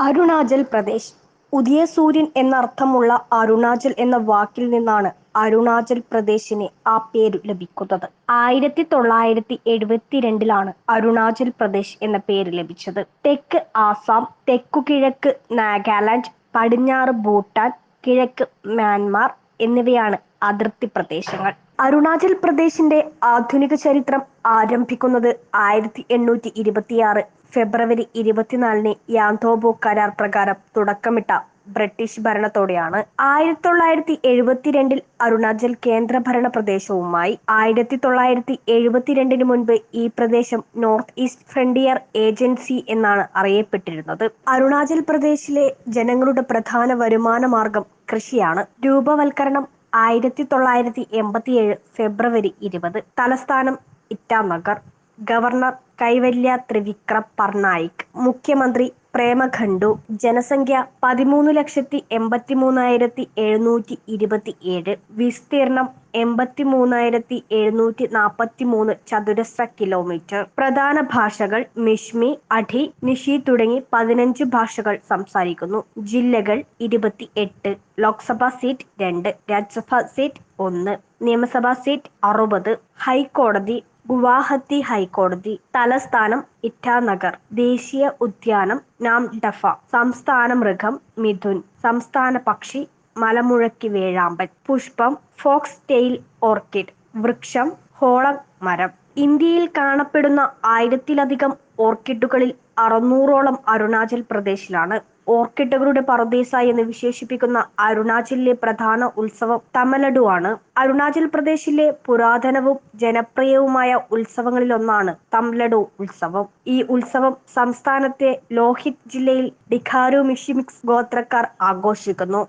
അരുണാചൽ പ്രദേശ്. ഉദയസൂര്യൻ എന്നർത്ഥമുള്ള അരുണാചൽ എന്ന വാക്കിൽ നിന്നാണ് അരുണാചൽ പ്രദേശിന് ആ പേര് ലഭിക്കുന്നത്. ആയിരത്തി തൊള്ളായിരത്തി എഴുപത്തിരണ്ടിലാണ് അരുണാചൽ പ്രദേശ് എന്ന പേര് ലഭിച്ചത്. തെക്ക് ആസാം തെക്കു കിഴക്ക് നാഗാലാൻഡ് പടിഞ്ഞാറ് ഭൂട്ടാൻ കിഴക്ക് മ്യാൻമാർ എന്നിവയാണ് അതിർത്തി പ്രദേശങ്ങൾ. അരുണാചൽ പ്രദേശിന്റെ ആധുനിക ചരിത്രം ആരംഭിക്കുന്നത് ആയിരത്തി എണ്ണൂറ്റി ഇരുപത്തിയാറ് ഫെബ്രുവരി ഇരുപത്തിനാലിന് യാന്തോബോ കരാർ പ്രകാരം തുടക്കമിട്ട ബ്രിട്ടീഷ് ഭരണത്തോടെയാണ്. ആയിരത്തി തൊള്ളായിരത്തി എഴുപത്തിരണ്ടിൽ അരുണാചൽ കേന്ദ്രഭരണ പ്രദേശവുമായി ആയിരത്തി തൊള്ളായിരത്തി എഴുപത്തിരണ്ടിന് മുൻപ് ഈ പ്രദേശം നോർത്ത് ഈസ്റ്റ് ഫ്രണ്ടിയർ ഏജൻസി എന്നാണ് അറിയപ്പെട്ടിരുന്നത്. അരുണാചൽ പ്രദേശിലെ ജനങ്ങളുടെ പ്രധാന വരുമാന മാർഗം കൃഷിയാണ്. രൂപവൽക്കരണം ആയിരത്തി തൊള്ളായിരത്തി എൺപത്തിയേഴ് ഫെബ്രുവരി ഇരുപത്. തലസ്ഥാനം ഇറ്റാനഗർ. ഗവർണർ കൈവല്യ ത്രിവിക്രം പർനായിക് മുഖ്യമന്ത്രി പ്രേമഖണ്ഡു. ജനസംഖ്യ പതിമൂന്ന് ലക്ഷത്തി എൺപത്തി മൂന്നായിരത്തി എഴുന്നൂറ്റി ഇരുപത്തി ഏഴ് വിസ്തീർണം എൺപത്തി മൂന്നായിരത്തി എഴുന്നൂറ്റി നാൽപ്പത്തി മൂന്ന് ചതുരശ്ര കിലോമീറ്റർ പ്രധാന ഭാഷകൾ മിഷ്മി അഠി നിഷി തുടങ്ങി പതിനഞ്ച് ഭാഷകൾ സംസാരിക്കുന്നു. ജില്ലകൾ ഇരുപത്തി എട്ട് ലോക്സഭാ സീറ്റ് രണ്ട് രാജ്യസഭാ സീറ്റ് ഒന്ന് നിയമസഭാ സീറ്റ് അറുപത്. ഹൈക്കോടതി ഗുവാഹത്തി ഹൈക്കോടതി തലസ്ഥാനം ഇറ്റാനഗർ ദേശീയ ഉദ്യാനം നാംഡഫ സംസ്ഥാന മൃഗം മിഥുൻ സംസ്ഥാന പക്ഷി മലമുഴക്കി വേഴാമ്പൻ പുഷ്പം ഫോക്സ് ടെയിൽ ഓർക്കിഡ് വൃക്ഷം ഹോളം മരം. ഇന്ത്യയിൽ കാണപ്പെടുന്ന ആയിരത്തിലധികം ഓർക്കിഡുകളിൽ അറുന്നൂറോളം അരുണാചൽ പ്രദേശിലാണ്. ഓർക്കിഡുകളുടെ പറദേശ എന്ന് വിശേഷിപ്പിക്കുന്ന അരുണാചലിലെ പ്രധാന ഉത്സവം തമലഡു ആണ്. അരുണാചൽ പ്രദേശിലെ പുരാതനവും ജനപ്രിയവുമായ ഉത്സവങ്ങളിലൊന്നാണ് തംലഡു ഉത്സവം. ഈ ഉത്സവം സംസ്ഥാനത്തെ ലോഹിത് ജില്ലയിൽ ഡിഖാരു മിഷിമിക്സ് ഗോത്രക്കാർ ആഘോഷിക്കുന്നു.